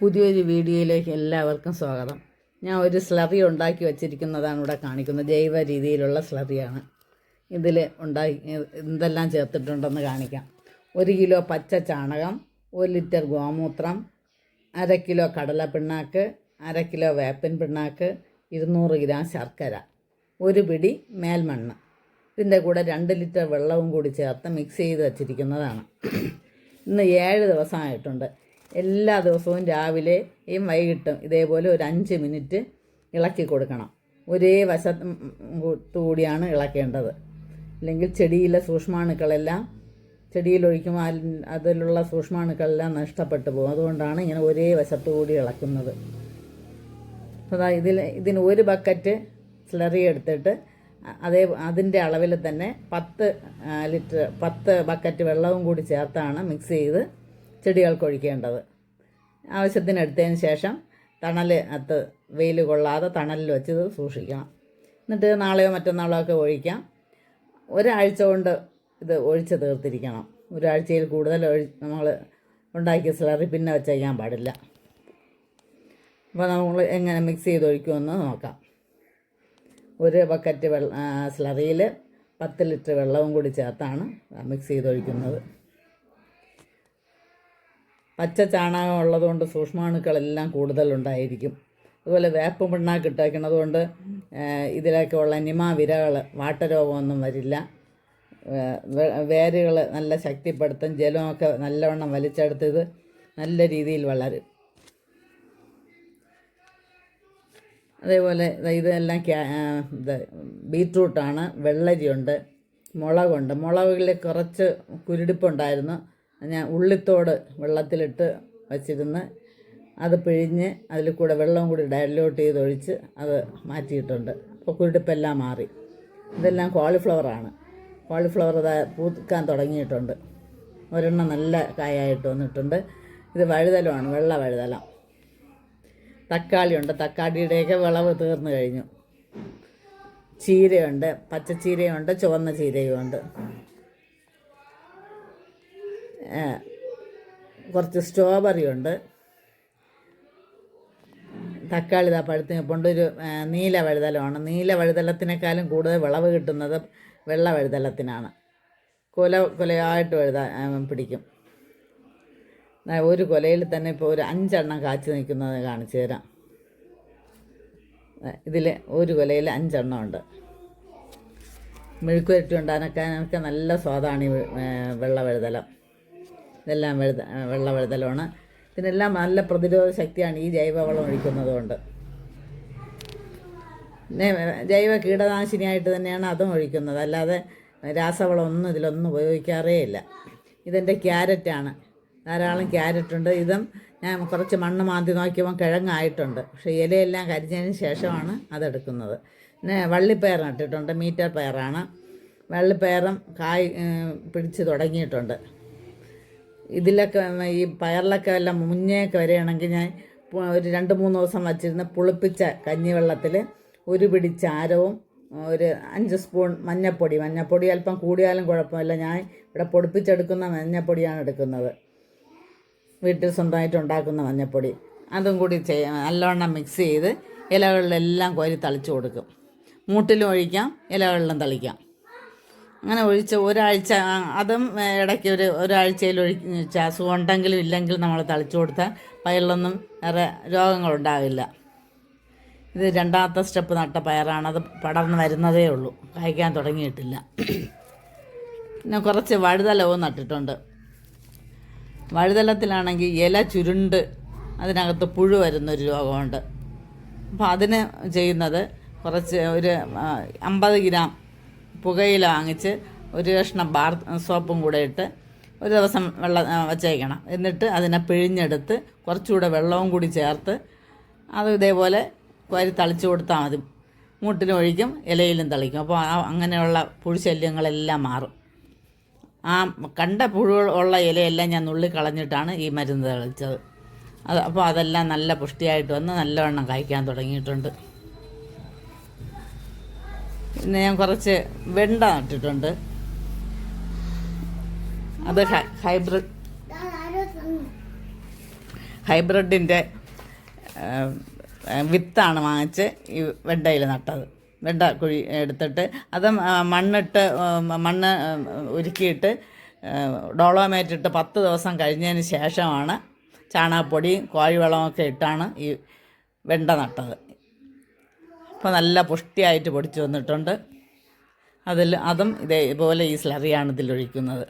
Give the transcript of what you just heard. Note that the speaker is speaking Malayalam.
പുതിയൊരു വീഡിയോയിലേക്ക് എല്ലാവർക്കും സ്വാഗതം. ഞാൻ ഒരു സ്ലറി ഉണ്ടാക്കി വച്ചിരിക്കുന്നതാണ് ഇവിടെ കാണിക്കുന്നത്. ജൈവ രീതിയിലുള്ള സ്ലറിയാണ്. ഇതിൽ ഉണ്ടാക്കി എന്തെല്ലാം ചേർത്തിട്ടുണ്ടെന്ന് കാണിക്കാം. ഒരു കിലോ പച്ച ചാണകം ഒരു ലിറ്റർ ഗോമൂത്രം അര കിലോ കടല പിണ്ണാക്ക് അര കിലോ വേപ്പൻ പിണ്ണാക്ക് ഇരുന്നൂറ് ഗ്രാം ശർക്കര ഒരു പിടി മേൽമണ്ണ്. ഇതിന്റെ കൂടെ രണ്ട് ലിറ്റർ വെള്ളവും കൂടി ചേർത്ത് മിക്സ് ചെയ്ത് വച്ചിരിക്കുന്നതാണ്. ഇന്ന് ഏഴ് ദിവസമായിട്ടുണ്ട്. എല്ലാ ദിവസവും രാവിലെയും വൈകിട്ടും ഇതേപോലെ ഒരു അഞ്ച് മിനിറ്റ് ഇളക്കി കൊടുക്കണം. ഒരേ വശത്തുകൂടിയാണ് ഇളക്കേണ്ടത്. അല്ലെങ്കിൽ ചെടിയിലെ സൂക്ഷ്മാണുക്കളെല്ലാം ചെടിയിലൊഴിക്കുമ്പോൾ അതിലുള്ള സൂക്ഷ്മാണുക്കളെല്ലാം നഷ്ടപ്പെട്ടു പോകും. അതുകൊണ്ടാണ് ഇങ്ങനെ ഒരേ വശത്തുകൂടി ഇളക്കുന്നത്. അതാ ഇതിൽ ഇതിന് ഒരു ബക്കറ്റ് സ്ലറി എടുത്തിട്ട് അതേ അതിന്റെ അളവിൽ തന്നെ പത്ത് ലിറ്റർ പത്ത് ബക്കറ്റ് വെള്ളവും കൂടി ചേർത്താണ് മിക്സ് ചെയ്ത് ചെടികൾക്ക് ഒഴിക്കേണ്ടത്. ആവശ്യത്തിന് എടുത്തതിന് ശേഷം തണൽ അത്ത് വെയിൽ കൊള്ളാതെ തണലിൽ വെച്ച് ഇത് സൂക്ഷിക്കണം. എന്നിട്ട് നാളെയോ മറ്റന്നാളോ ഒക്കെ ഒഴിക്കാം. ഒരാഴ്ച കൊണ്ട് ഇത് ഒഴിച്ച് തീർത്തിരിക്കണം. ഒരാഴ്ചയിൽ കൂടുതൽ ഒഴി നമ്മൾ ഉണ്ടാക്കിയ സ്ലറി പിന്നെ വെച്ചേക്കാൻ പാടില്ല. അപ്പോൾ നമ്മൾ എങ്ങനെ മിക്സ് ചെയ്ത് ഒഴിക്കുമെന്ന് നോക്കാം. ഒരു ബക്കറ്റ് വെള്ള സ്ലറിയിൽ പത്ത് ലിറ്റർ വെള്ളവും കൂടി ചേർത്താണ് മിക്സ് ചെയ്ത് ഒഴിക്കുന്നത്. പച്ച ചാണകം ഉള്ളതുകൊണ്ട് സൂക്ഷ്മാണുക്കളെല്ലാം കൂടുതലുണ്ടായിരിക്കും. അതുപോലെ വേപ്പ് പിണ്ണാക്ക് ഇട്ടേക്കണത് കൊണ്ട് ഇതിലൊക്കെ ഉള്ള നിമാവിരകൾ വാട്ടരോഗമൊന്നും വരില്ല. വേരുകൾ നല്ല ശക്തിപ്പെടുത്തും ജലമൊക്കെ നല്ലവണ്ണം വലിച്ചെടുത്ത് ഇത് നല്ല രീതിയിൽ വളരും. അതേപോലെ ഇതെല്ലാം ക്യാ ഇത് ബീറ്റ്റൂട്ടാണ് വെള്ളരിയുണ്ട് മുളകുണ്ട്. മുളകിൽ കുറച്ച് കുരുടിപ്പുണ്ടായിരുന്നു. ഞാൻ ഉള്ളിത്തോട് വെള്ളത്തിലിട്ട് വച്ചിരുന്ന് അത് പിഴിഞ്ഞ് അതിൽ കൂടെ വെള്ളവും കൂടി ഡയലോട്ട് ചെയ്ത് ഒഴിച്ച് അത് മാറ്റിയിട്ടുണ്ട്. അപ്പോൾ കുരുടിപ്പെല്ലാം മാറി. ഇതെല്ലാം കോളിഫ്ലവറാണ് കോളിഫ്ലവർ പൂക്കാൻ തുടങ്ങിയിട്ടുണ്ട്. ഒരെണ്ണം നല്ല കായായിട്ട് വന്നിട്ടുണ്ട്. ഇത് വഴുതലമാണ് വെള്ള വഴുതലം. തക്കാളിയുണ്ട്. തക്കാളിയുടെയൊക്കെ വിളവ് തീർന്നു കഴിഞ്ഞു. ചീരയുണ്ട് പച്ചച്ചീരയുണ്ട് ചുവന്ന ചീരയുമുണ്ട്. കുറച്ച് സ്ട്രോബെറി ഉണ്ട് തക്കാളി ഇതാ പഴുത്ത് നിൽപ്പുണ്ട് നീല വഴുതലമാണ്. നീല വഴുതലത്തിനേക്കാളും കൂടുതൽ വിളവ് കിട്ടുന്നത് വെള്ള വഴുതലത്തിനാണ്. കൊല കൊലയായിട്ട് വഴുത പിടിക്കും. ഒരു കൊലയിൽ തന്നെ ഇപ്പോൾ ഒരു അഞ്ചെണ്ണം കാച്ചു നിൽക്കുന്നത് കാണിച്ചു തരാം. ഇതിൽ ഒരു കൊലയിൽ അഞ്ചെണ്ണം ഉണ്ട്. മെഴുക്കുവരട്ടി ഉണ്ടാക്കാനൊക്കെ നല്ല സ്വാദാണ് ഈ വെള്ള വഴുതലം. ഇതെല്ലാം വഴുത ഏ, വെള്ള വഴുതലമാണ് ഇതിനെല്ലാം നല്ല പ്രതിരോധ ശക്തിയാണ് ഈ ജൈവവളം ഒഴിക്കുന്നത് കൊണ്ട് പിന്നെ ജൈവ കീടനാശിനിയായിട്ട് തന്നെയാണ് അതും ഒഴിക്കുന്നത്. അല്ലാതെ രാസവളം ഒന്നും ഇതിലൊന്നും ഉപയോഗിക്കാറേ ഇല്ല. ഇതെന്റെ ക്യാരറ്റാണ്. ധാരാളം ക്യാരറ്റ് ഉണ്ട് ഇതും ഞാൻ കുറച്ച് മണ്ണ് മാന്തി നോക്കിയപ്പോൾ കിഴങ്ങായിട്ടുണ്ട്. പക്ഷേ ഇലയെല്ലാം കരിഞ്ഞതിന് ശേഷമാണ് അതെടുക്കുന്നത്. പിന്നെ വള്ളിപ്പയർ നട്ടിട്ടുണ്ട്. മീറ്റർ പയറാണ്. വള്ളിപ്പയറും കായ് പിടിച്ച് തുടങ്ങിയിട്ടുണ്ട്. ഇതിലൊക്കെ ഈ പയറിലൊക്കെ എല്ലാം മുന്നേയൊക്കെ വരികയാണെങ്കിൽ ഞാൻ ഒരു രണ്ട് മൂന്ന് ദിവസം വച്ചിരുന്ന് പുളിപ്പിച്ച കഞ്ഞിവെള്ളത്തിൽ ഒരു പിടി ചാരവും ഒരു അഞ്ച് സ്പൂൺ മഞ്ഞപ്പൊടി. മഞ്ഞപ്പൊടി അല്പം കൂടിയാലും കുഴപ്പമില്ല. ഞാൻ ഇവിടെ പൊടിപ്പിച്ചെടുക്കുന്ന മഞ്ഞപ്പൊടിയാണ് എടുക്കുന്നത്. വീട്ടിൽ സ്വന്തമായിട്ട് ഉണ്ടാക്കുന്ന മഞ്ഞപ്പൊടി. അതും കൂടി ചെയ്യ നല്ലവണ്ണം മിക്സ് ചെയ്ത് ഇലകളിലെല്ലാം കോരി തളിച്ചു കൊടുക്കും. മൂട്ടിലും ഒഴിക്കാം ഇലകളിലും തളിക്കാം. അങ്ങനെ ഒഴിച്ച് ഒരാഴ്ച അതും ഇടയ്ക്ക് ഒരു ഒരാഴ്ചയിൽ ഒഴിച്ച് അസുഖം ഉണ്ടെങ്കിലും ഇല്ലെങ്കിൽ നമ്മൾ തളിച്ചു കൊടുത്താൽ പയറിലൊന്നും വേറെ രോഗങ്ങളുണ്ടാകില്ല ഇത് രണ്ടാമത്തെ സ്റ്റെപ്പ് നട്ട പയറാണ്. അത് പടർന്ന് വരുന്നതേ ഉള്ളൂ. കായ്ക്കാൻ തുടങ്ങിയിട്ടില്ല. പിന്നെ കുറച്ച് വഴുതലവും നട്ടിട്ടുണ്ട്. വഴുതലത്തിലാണെങ്കിൽ ഇല ചുരുണ്ട്. അതിനകത്ത് പുഴു വരുന്നൊരു രോഗമുണ്ട്. അപ്പോൾ അതിന് ചെയ്യുന്നത് കുറച്ച് ഒരു അമ്പത് ഗ്രാം പുകയില വാങ്ങിച്ച് ഒരു കഷ്ണം ബാർ സോപ്പും കൂടെ ഇട്ട് ഒരു ദിവസം വെള്ളം വച്ചേക്കണം. എന്നിട്ട് അതിനെ പിഴിഞ്ഞെടുത്ത് കുറച്ചുകൂടെ വെള്ളവും കൂടി ചേർത്ത് അത് ഇതേപോലെ കോരി തളിച്ചു കൊടുത്താൽ മതി. മൂട്ടിലും ഒഴിക്കും ഇലയിലും തളിക്കും. അപ്പോൾ ആ അങ്ങനെയുള്ള പുഴുശല്യങ്ങളെല്ലാം മാറും. ആ കണ്ട പുഴു ഉള്ള ഇലയെല്ലാം ഞാൻ നുള്ളി കളഞ്ഞിട്ടാണ് ഈ മരുന്ന് തളിച്ചത്. അത് അപ്പോൾ അതെല്ലാം നല്ല പുഷ്ടിയായിട്ട് വന്ന് നല്ലവണ്ണം കഴിക്കാൻ തുടങ്ങിയിട്ടുണ്ട്. പിന്നെ ഞാൻ കുറച്ച് വെണ്ട നട്ടിട്ടുണ്ട്. അത് ഹൈബ്രിഡ് ഹൈബ്രിഡിന്റെ വിത്താണ് വാങ്ങിച്ച് ഈ വെണ്ടയിൽ നട്ടത്. വെണ്ട കുഴി എടുത്തിട്ട് അത് മണ്ണിട്ട് മണ്ണ് ഉരുക്കിയിട്ട് ഡോളോമേറ്റ് ഇട്ട് പത്ത് ദിവസം കഴിഞ്ഞതിന് ശേഷമാണ് ചാണകപ്പൊടിയും കോഴിവളമൊക്കെ ഇട്ടാണ് ഈ വെണ്ട നട്ടത്. ഇപ്പോൾ നല്ല പുഷ്ടിയായിട്ട് പൊടിച്ചു വന്നിട്ടുണ്ട്. അതിൽ അതും ഇതേപോലെ ഈ സ്ലറിയാണ് ഇതിലൊഴിക്കുന്നത്.